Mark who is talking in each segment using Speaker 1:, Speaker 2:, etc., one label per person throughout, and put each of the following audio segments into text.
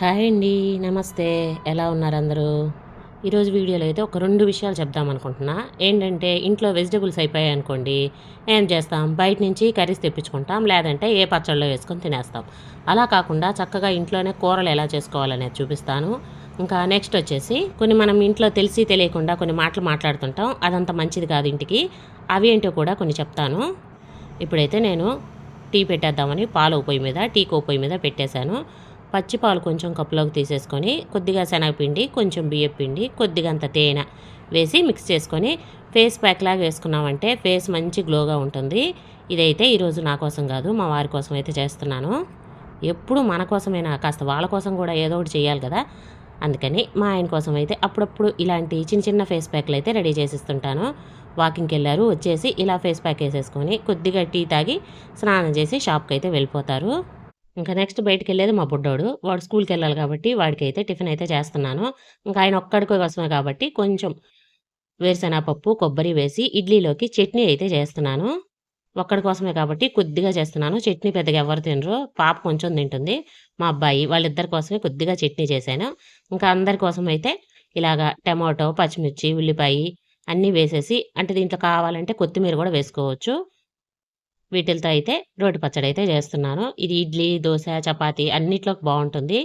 Speaker 1: Hi అండి నమస్తే. ఎలా ఉన్నారు అందరూ? ఈరోజు వీడియోలో అయితే ఒక రెండు విషయాలు చెప్దాం అనుకుంటున్నా. ఏంటంటే ఇంట్లో వెజిటబుల్స్ అయిపోయాయి అనుకోండి ఏం చేస్తాం? బయట నుంచి కర్రీస్ తెప్పించుకుంటాం లేదంటే ఏ పచ్చళ్ళలో వేసుకొని తినేస్తాం. అలా కాకుండా చక్కగా ఇంట్లోనే కూరలు ఎలా చేసుకోవాలనేది చూపిస్తాను. ఇంకా నెక్స్ట్ వచ్చేసి కొన్ని మనం ఇంట్లో తెలిసి తెలియకుండా కొన్ని మాటలు మాట్లాడుతుంటాం. అదంత మంచిది కాదు ఇంటికి. అవి ఏంటో కూడా కొన్ని చెప్తాను. ఇప్పుడైతే నేను టీ పెట్టేద్దామని పాలు పొయ్యి మీద టీ కో పొయ్యి మీద పెట్టేశాను. పచ్చి పాలు కొంచెం కప్పులోకి తీసేసుకొని కొద్దిగా శనగపిండి కొంచెం బియ్యపిండి పిండి తేనె వేసి మిక్స్ చేసుకొని ఫేస్ ప్యాక్ లాగా వేసుకున్నామంటే ఫేస్ మంచి గ్లోగా ఉంటుంది. ఇదైతే ఈరోజు నా కోసం కాదు మా వారి కోసం అయితే చేస్తున్నాను. ఎప్పుడు మన కోసమైనా కాస్త వాళ్ళ కోసం కూడా ఏదో ఒకటి చేయాలి కదా. అందుకని మా ఆయన కోసం అయితే అప్పుడప్పుడు ఇలాంటి చిన్న చిన్న ఫేస్ ప్యాక్లు అయితే రెడీ చేసిస్తుంటాను. వాకింగ్కి వెళ్ళారు వచ్చేసి ఇలా ఫేస్ ప్యాక్ వేసేసుకొని కొద్దిగా టీ తాగి స్నానం చేసి షాప్కి అయితే వెళ్ళిపోతారు. ఇంకా నెక్స్ట్ బయటకు వెళ్ళేది మా బుడ్డోడు. వాడు స్కూల్కి వెళ్ళాలి కాబట్టి వాడికి అయితే టిఫిన్ అయితే చేస్తున్నాను. ఇంకా ఆయన ఒక్కడికి కోసమే కాబట్టి కొంచెం వేరుశనగపప్పు కొబ్బరి వేసి ఇడ్లీలోకి చట్నీ అయితే చేస్తున్నాను. ఒక్కడి కోసమే కాబట్టి కొద్దిగా చేస్తున్నాను. చట్నీ పెద్దగా ఎవరు తినరు. పాప కొంచెం తింటుంది. మా అబ్బాయి వాళ్ళిద్దరి కోసమే కొద్దిగా చట్నీ చేశాను. ఇంకా అందరి కోసం అయితే ఇలాగా టమాటో పచ్చిమిర్చి ఉల్లిపాయ అన్నీ వేసేసి అంటే దీంట్లో కావాలంటే కొత్తిమీర కూడా వేసుకోవచ్చు. వీటితో అయితే రోటి పచ్చడి అయితే చేస్తున్నాను. ఇది ఇడ్లీ దోశ చపాతీ అన్నిట్లోకి బాగుంటుంది.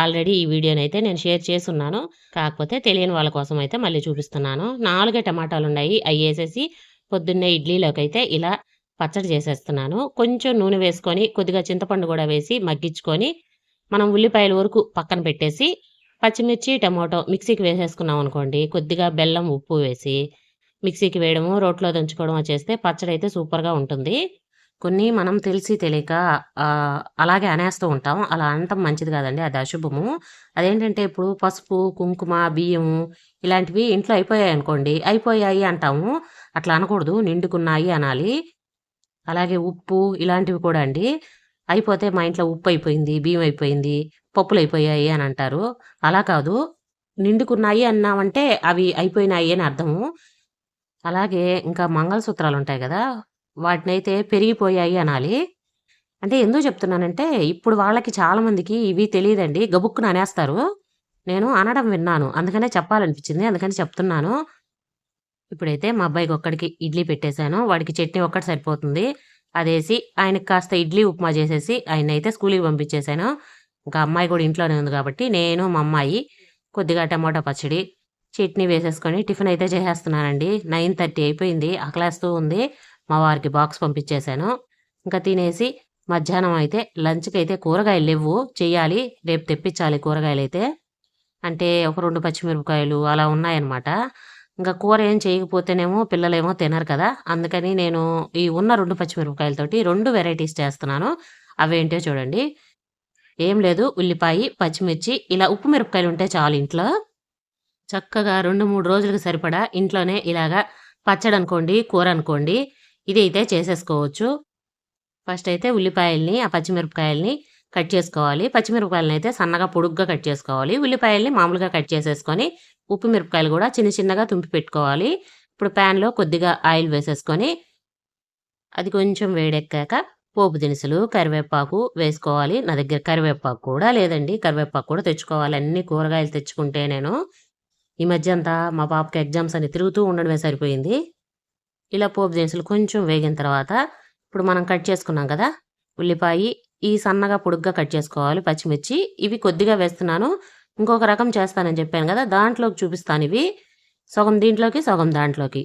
Speaker 1: ఆల్రెడీ ఈ వీడియోని అయితే నేను షేర్ చేస్తున్నాను. కాకపోతే తెలియని వాళ్ళ కోసం అయితే మళ్ళీ చూపిస్తున్నాను. నాలుగే టమాటాలు ఉన్నాయి అవి వేసేసి పొద్దున్నే ఇడ్లీలోకి అయితే ఇలా పచ్చడి చేసేస్తున్నాను. కొంచెం నూనె వేసుకొని కొద్దిగా చింతపండు కూడా వేసి మగ్గించుకొని మనం ఉల్లిపాయల వరకు పక్కన పెట్టేసి పచ్చిమిర్చి టమాటో మిక్సీకి వేసేసుకున్నాం అనుకోండి. కొద్దిగా బెల్లం ఉప్పు వేసి మిక్సీకి వేయడము రోట్లో దంచుకోవడం చేస్తే పచ్చడి అయితే సూపర్గా ఉంటుంది. కొన్ని మనం తెలిసి తెలియక అలాగే అనేస్తూ ఉంటాం. అలా అనటం మంచిది కాదండి. అది అశుభము. అదేంటంటే ఇప్పుడు పసుపు కుంకుమ బియ్యము ఇలాంటివి ఇంట్లో అయిపోయాయి అనుకోండి. అయిపోయాయి అంటాము. అట్లా అనకూడదు. నిండుకున్నాయి అనాలి. అలాగే ఉప్పు ఇలాంటివి కూడా అండి. అయిపోతే మా ఇంట్లో ఉప్పు అయిపోయింది బియ్యం అయిపోయింది పప్పులు అయిపోయాయి అని అంటారు. అలా కాదు. నిండుకున్నాయి అన్నామంటే అవి అయిపోయినాయి అని అర్థము. అలాగే ఇంకా మంగళసూత్రాలు ఉంటాయి కదా. వాటినైతే పెరిగిపోయాయి అనాలి. అంటే ఎందుకు చెప్తున్నానంటే ఇప్పుడు వాళ్ళకి చాలామందికి ఇవి తెలియదండి. గబుక్కున అనేస్తారు. నేను అనడం విన్నాను. అందుకనే చెప్పాలనిపించింది. అందుకని చెప్తున్నాను. ఇప్పుడైతే మా అబ్బాయికి ఒక్కడికి ఇడ్లీ పెట్టేశాను. వాడికి చట్నీ ఒక్కటి సరిపోతుంది. అదేసి ఆయనకి కాస్త ఇడ్లీ ఉప్మా చేసేసి ఆయన అయితే స్కూల్కి పంపించేశాను. ఇంకా అమ్మాయి కూడా ఇంట్లోనే ఉంది కాబట్టి నేను మా అమ్మాయి కొద్దిగా టమాటా పచ్చడి చట్నీ వేసేసుకొని టిఫిన్ అయితే చేసేస్తున్నానండి. నైన్ థర్టీ అయిపోయింది. ఆకలేస్తూ ఉంది. మా వారికి బాక్స్ పంపించేశాను. ఇంకా తినేసి మధ్యాహ్నం అయితే లంచ్కి అయితే కూరగాయలు లేవు. చెయ్యాలి రేపు తెప్పించాలి కూరగాయలు అయితే. అంటే ఒక రెండు పచ్చిమిరపకాయలు అలా ఉన్నాయన్నమాట. ఇంకా కూర ఏం చేయకపోతేనేమో పిల్లలేమో తినరు కదా. అందుకని నేను ఈ ఉన్న రెండు పచ్చిమిరపకాయలతోటి రెండు వెరైటీస్ చేస్తున్నాను. అవేంటో చూడండి. ఏం లేదు ఉల్లిపాయ పచ్చిమిర్చి ఇలా ఉప్పు మిరపకాయలు ఉంటే చాలు ఇంట్లో. చక్కగా రెండు మూడు రోజులకు సరిపడా ఇంట్లోనే ఇలాగా పచ్చడి అనుకోండి కూర అనుకోండి. ఇది చేసేసుకోవచ్చు. ఫస్ట్ అయితే ఉల్లిపాయల్ని ఆ పచ్చిమిరపకాయల్ని కట్ చేసుకోవాలి. పచ్చిమిరపకాయలని అయితే సన్నగా పొడుగ్గా కట్ చేసుకోవాలి. ఉల్లిపాయల్ని మామూలుగా కట్ చేసేసుకొని ఉప్పు మిరపకాయలు కూడా చిన్న చిన్నగా తుంపి పెట్టుకోవాలి. ఇప్పుడు ప్యాన్లో కొద్దిగా ఆయిల్ వేసేసుకొని అది కొంచెం వేడెక్కాక పోపు దినుసులు కరివేపాకు వేసుకోవాలి. నా దగ్గర కరివేపాకు కూడా లేదండి. కరివేపాకు కూడా తెచ్చుకోవాలి. అన్ని కూరగాయలు తెచ్చుకుంటే నేను ఈ మధ్య అంతా మా పాపకి ఎగ్జామ్స్ అని తిరుగుతూ ఉండడమే సరిపోయింది. ఇలా పోపు దినుసులు కొంచెం వేగిన తర్వాత ఇప్పుడు మనం కట్ చేసుకున్నాం కదా ఉల్లిపాయ ఈ సన్నగా పొడుగ్గా కట్ చేసుకోవాలి పచ్చిమిర్చి ఇవి కొద్దిగా వేస్తున్నాను. ఇంకొక రకం చేస్తానని చెప్పాను కదా దాంట్లోకి చూపిస్తాను ఇవి. సగం దీంట్లోకి సగం దాంట్లోకి.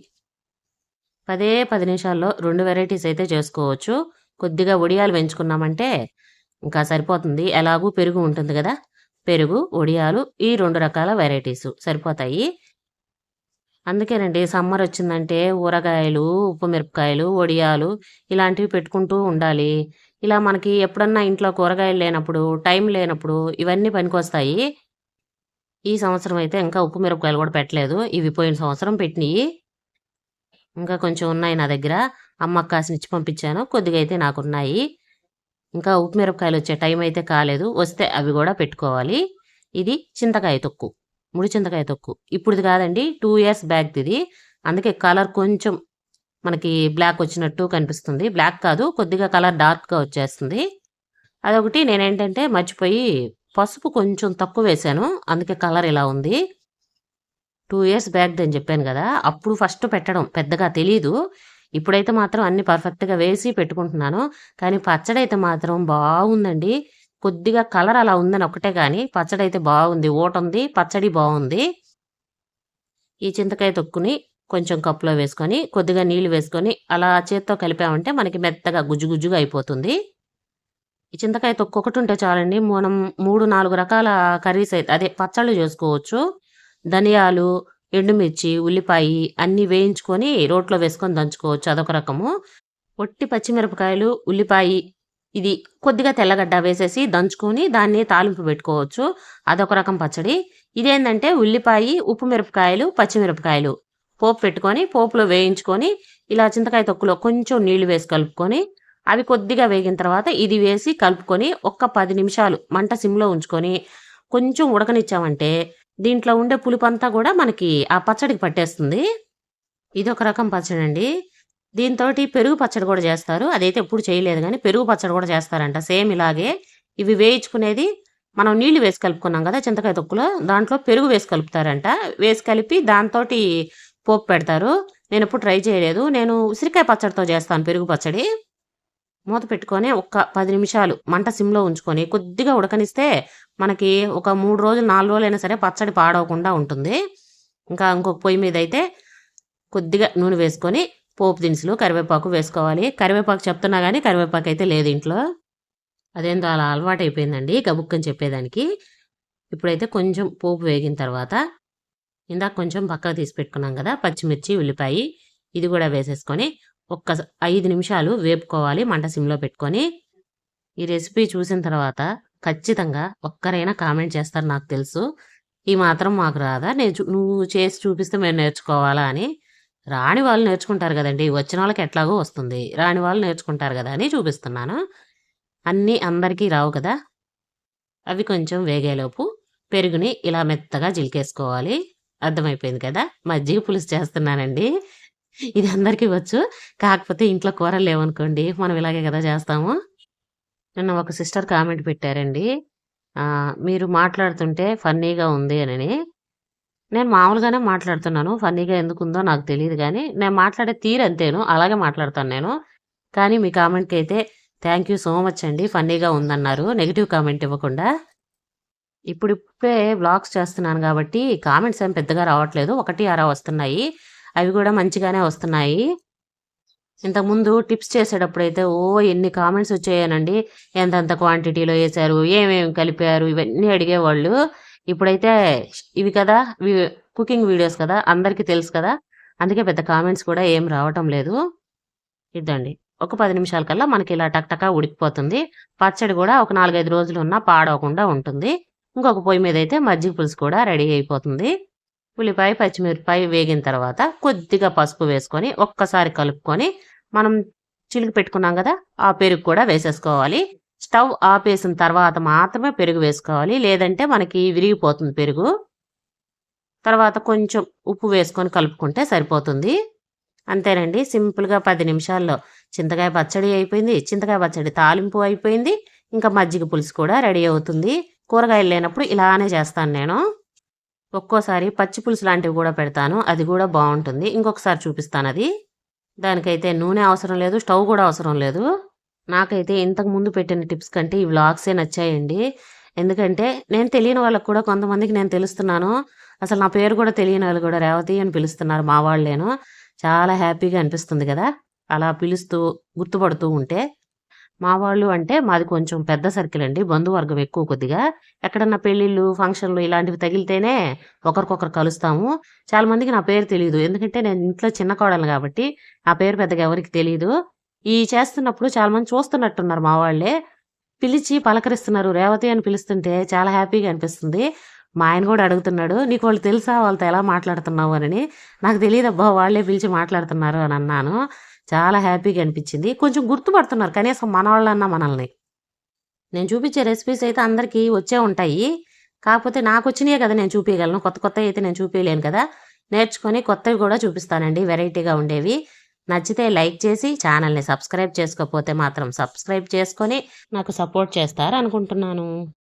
Speaker 1: పదే పది నిమిషాల్లో రెండు వెరైటీస్ అయితే చేసుకోవచ్చు. కొద్దిగా వడియాలు పెంచుకున్నామంటే ఇంకా సరిపోతుంది. ఎలాగూ పెరుగు ఉంటుంది కదా పెరుగు వడియాలు ఈ రెండు రకాల వెరైటీస్ సరిపోతాయి. అందుకేనండి సమ్మర్ వచ్చిందంటే ఊరగాయలు ఉప్పు మిరపకాయలు వడియాలు ఇలాంటివి పెట్టుకుంటూ ఉండాలి. ఇలా మనకి ఎప్పుడన్నా ఇంట్లో కూరగాయలు లేనప్పుడు టైం లేనప్పుడు ఇవన్నీ పనికొస్తాయి. ఈ సంవత్సరం అయితే ఇంకా ఉప్పు మిరపకాయలు కూడా పెట్టలేదు. ఇవి పోయిన సంవత్సరం పెట్టినవి ఇంకా కొంచెం ఉన్నాయి నా దగ్గర. అమ్మకు కాసిన ఇచ్చి పంపించాను. కొద్దిగా అయితే నాకున్నాయి ఇంకా ఉప్పు మిరపకాయలు వచ్చే టైం అయితే కాలేదు. వస్తే అవి కూడా పెట్టుకోవాలి. ఇది చింతకాయ తొక్కు. ముడిచింతకాయ తొక్కు. ఇప్పుడుది కాదండి టూ ఇయర్స్ బ్యాక్ ఇది అందుకే కలర్ కొంచెం మనకి బ్లాక్ వచ్చినట్టు కనిపిస్తుంది. బ్లాక్ కాదు కొద్దిగా కలర్ డార్క్గా వచ్చేస్తుంది. అదొకటి నేనేంటంటే మర్చిపోయి పసుపు కొంచెం తక్కువ వేశాను. అందుకే కలర్ ఇలా ఉంది. టూ ఇయర్స్ బ్యాక్ అని చెప్పాను కదా అప్పుడు ఫస్ట్ పెట్టడం పెద్దగా తెలీదు. ఇప్పుడైతే మాత్రం అన్ని పర్ఫెక్ట్గా వేసి పెట్టుకుంటున్నాను. కానీ పచ్చడి అయితే మాత్రం బాగుందండి. కొద్దిగా కలర్ అలా ఉందని ఒకటే కానీ పచ్చడి అయితే బాగుంది. ఓటుంది పచ్చడి బాగుంది. ఈ చింతకాయ తొక్కుని కొంచెం కప్పులో వేసుకొని కొద్దిగా నీళ్ళు వేసుకొని అలా చేత్తో కలిపామంటే మనకి మెత్తగా గుజ్జు గుజ్జుగా అయిపోతుంది. ఈ చింతకాయ తొక్కు ఒకటి ఉంటే చాలండి. మనం మూడు నాలుగు రకాల కర్రీస్ అయితే అదే పచ్చళ్ళు చేసుకోవచ్చు. ధనియాలు ఎండుమిర్చి ఉల్లిపాయ అన్నీ వేయించుకొని రోట్లో వేసుకొని దంచుకోవచ్చు. అదొక రకము. ఒట్టి పచ్చిమిరపకాయలు ఉల్లిపాయ ఇది కొద్దిగా తెల్లగడ్డ వేసేసి దంచుకొని దాన్ని తాలింపు పెట్టుకోవచ్చు. అదొక రకం పచ్చడి. ఇదేంటంటే ఉల్లిపాయ ఉప్పు మిరపకాయలు పచ్చిమిరపకాయలు పోపు పెట్టుకొని పోపులో వేయించుకొని ఇలా చింతకాయ తొక్కులో కొంచెం నీళ్ళు వేసి కలుపుకొని అవి కొద్దిగా వేగిన తర్వాత ఇది వేసి కలుపుకొని ఒక్క పది నిమిషాలు మంట సిమ్లో ఉంచుకొని కొంచెం ఉడకనిచ్చామంటే దీంట్లో ఉండే పులుపు అంతా కూడా మనకి ఆ పచ్చడికి పట్టేస్తుంది. ఇది ఒక రకం పచ్చడి అండి దీంతో పెరుగు పచ్చడి కూడా చేస్తారు. అదైతే ఎప్పుడు చేయలేదు కానీ పెరుగు పచ్చడి కూడా చేస్తారంట. సేమ్ ఇలాగే ఇవి వేయించుకునేది మనం నీళ్ళు వేసి కలుపుకున్నాం కదా చింతకాయ తొక్కులో దాంట్లో పెరుగు వేసి కలుపుతారంట. వేసి కలిపి దాంతో పోపు పెడతారు. నేను ఎప్పుడు ట్రై చేయలేదు. నేను ఉసిరికాయ పచ్చడితో చేస్తాను పెరుగు పచ్చడి. మూత పెట్టుకొని ఒక్క పది నిమిషాలు మంట సిమ్లో ఉంచుకొని కొద్దిగా ఉడకనిస్తే మనకి ఒక మూడు రోజులు నాలుగు రోజులు అయినా సరే పచ్చడి పాడవకుండా ఉంటుంది. ఇంకా ఇంకొక పొయ్యి మీద అయితే కొద్దిగా నూనె వేసుకొని పోపు దినుసులు కరివేపాకు వేసుకోవాలి. కరివేపాకు చెప్తున్నా కానీ కరివేపాకు అయితే లేదు ఇంట్లో. అదేందో అలా అలవాటు అయిపోయిందండి గబుక్కని చెప్పేదానికి. ఇప్పుడైతే కొంచెం పోపు వేగిన తర్వాత ఇందాక కొంచెం పక్కకు తీసి పెట్టుకున్నాం కదా పచ్చిమిర్చి ఉల్లిపాయ ఇది కూడా వేసేసుకొని ఒక్క ఐదు నిమిషాలు వేపుకోవాలి మంట సిమ్లో పెట్టుకొని. ఈ రెసిపీ చూసిన తర్వాత ఖచ్చితంగా ఒక్కరైనా కామెంట్ చేస్తారు నాకు తెలుసు. ఈ మాత్రం మాకు రాదా? నేను చూ- నువ్వు చేసి చూపిస్తే మేము నేర్చుకోవాలా అని. రాని వాళ్ళు నేర్చుకుంటారు కదండి వచ్చిన వాళ్ళకి ఎట్లాగో వస్తుంది. రాని వాళ్ళు నేర్చుకుంటారు కదా అని చూపిస్తున్నాను. అన్నీ అందరికీ రావు కదా. అవి కొంచెం వేగేలోపు పెరుగుని ఇలా మెత్తగా జిలికేసుకోవాలి అర్థమైపోయింది కదా? మజ్జిగ పులుసు చేస్తున్నానండి. ఇది అందరికీ వచ్చు. కాకపోతే ఇంట్లో కూరలు లేవనుకోండి మనం ఇలాగే కదా చేస్తాము. నిన్న ఒక సిస్టర్ కామెంట్ పెట్టారండి. మీరు మాట్లాడుతుంటే ఫన్నీగా ఉంది అని. నేను మామూలుగానే మాట్లాడుతున్నాను. ఫన్నీగా ఎందుకు ఉందో నాకు తెలియదు కానీ నేను మాట్లాడే తీరు అంతేను. అలాగే మాట్లాడతాను నేను. కానీ మీ కామెంట్కి అయితే థ్యాంక్ యూ సో మచ్ అండి. ఫన్నీగా ఉందన్నారు. నెగిటివ్ కామెంట్ ఇవ్వకుండా. ఇప్పుడు ఇప్పుడే వ్లాగ్స్ చేస్తున్నాను కాబట్టి కామెంట్స్ ఏం పెద్దగా రావట్లేదు. ఒకటి అరా వస్తున్నాయి. అవి కూడా మంచిగానే వస్తున్నాయి. ఇంతకుముందు టిప్స్ చేసేటప్పుడైతే ఓ ఎన్ని కామెంట్స్ వచ్చాయనండి. ఎంతెంత క్వాంటిటీలో వేశారు? ఏమేమి కలిపారు? ఇవన్నీ అడిగేవాళ్ళు. ఇప్పుడైతే ఇవి కదా కుకింగ్ వీడియోస్ కదా అందరికీ తెలుసు కదా. అందుకే పెద్ద కామెంట్స్ కూడా ఏం రావటం లేదు. ఇద్దండి. ఒక పది నిమిషాల కల్లా మనకి ఇలా టక్టకా ఉడికిపోతుంది. పచ్చడి కూడా ఒక నాలుగైదు రోజులు ఉన్నా పాడవకుండా ఉంటుంది. ఇంకొక పొయ్యి మీద అయితే మజ్జిగ పులుసు కూడా రెడీ అయిపోతుంది. ఉల్లిపాయ పచ్చిమిరపాయ వేగిన తర్వాత కొద్దిగా పసుపు వేసుకొని ఒక్కసారి కలుపుకొని మనం చిలికి పెట్టుకున్నాం కదా ఆ పెరుగు కూడా వేసేసుకోవాలి. స్టవ్ ఆపేసిన తర్వాత మాత్రమే పెరుగు వేసుకోవాలి. లేదంటే మనకి విరిగిపోతుంది పెరుగు. తర్వాత కొంచెం ఉప్పు వేసుకొని కలుపుకుంటే సరిపోతుంది. అంతేనండి. సింపుల్గా పది నిమిషాల్లో చింతకాయ పచ్చడి అయిపోయింది. చింతకాయ పచ్చడి తాలింపు అయిపోయింది. ఇంకా మజ్జిగ పులుసు కూడా రెడీ అవుతుంది. కూరగాయలు లేనప్పుడు ఇలానే చేస్తాను నేను. ఒక్కోసారి పచ్చి పులుసు లాంటివి కూడా పెడతాను. అది కూడా బాగుంటుంది. ఇంకొకసారి చూపిస్తాను అది. దానికైతే నూనె అవసరం లేదు. స్టవ్ కూడా అవసరం లేదు. నాకైతే ఇంతకు ముందు పెట్టిన టిప్స్ కంటే ఈ వ్లాగ్సే నచ్చాయండి. ఎందుకంటే నేను తెలియని వాళ్ళకు కూడా కొంతమందికి నేను తెలుస్తున్నాను. అసలు నా పేరు కూడా తెలియని వాళ్ళు కూడా రేవతి అని పిలుస్తున్నారు మా వాళ్ళేను. చాలా హ్యాపీగా అనిపిస్తుంది కదా. అలా పిలుస్తూ గుర్తుపడుతూ ఉంటే. మా వాళ్ళు అంటే మాది కొంచెం పెద్ద సర్కిల్ అండి. బంధువర్గం ఎక్కువ కొద్దిగా. ఎక్కడన్నా పెళ్ళిళ్ళు ఫంక్షన్లు ఇలాంటివి తగిలితేనే ఒకరికొకరు కలుస్తాము. చాలా మందికి నా పేరు తెలియదు ఎందుకంటే నేను ఇంట్లో చిన్న కోడలు కాబట్టి నా పేరు పెద్దగా ఎవరికి తెలియదు ఈ చేస్తున్నప్పుడు చాలా మంది చూస్తున్నట్టున్నారు మా వాళ్ళే. పిలిచి పలకరిస్తున్నారు. రేవతి అని పిలుస్తుంటే చాలా హ్యాపీగా అనిపిస్తుంది. మా ఆయన కూడా అడుగుతున్నాడు నీకు వాళ్ళు తెలుసా? వాళ్ళతో ఎలా మాట్లాడుతున్నావు? అని నాకు తెలియదు అబ్బా వాళ్ళే పిలిచి మాట్లాడుతున్నారు అని అన్నాను. చాలా హ్యాపీగా అనిపించింది. కొంచెం గుర్తుపడుతున్నారు. కనీసం మన వాళ్ళన్నా మనల్ని. నేను చూపించే రెసిపీస్ అయితే అందరికీ వచ్చే ఉంటాయి. కాకపోతే నాకు వచ్చినాయే కదా నేను చూపించగలను కొత్త కొత్త అయితే నేను చూపించలేను కదా. నేర్చుకొని కొత్తవి కూడా చూపిస్తానండి. వెరైటీగా ఉండేవి. నచ్చితే లైక్ చేసి ఛానల్ని సబ్స్క్రైబ్ చేసుకోకపోతే మాత్రం సబ్స్క్రైబ్ చేసుకొని నాకు సపోర్ట్ చేస్తారనుకుంటున్నాను.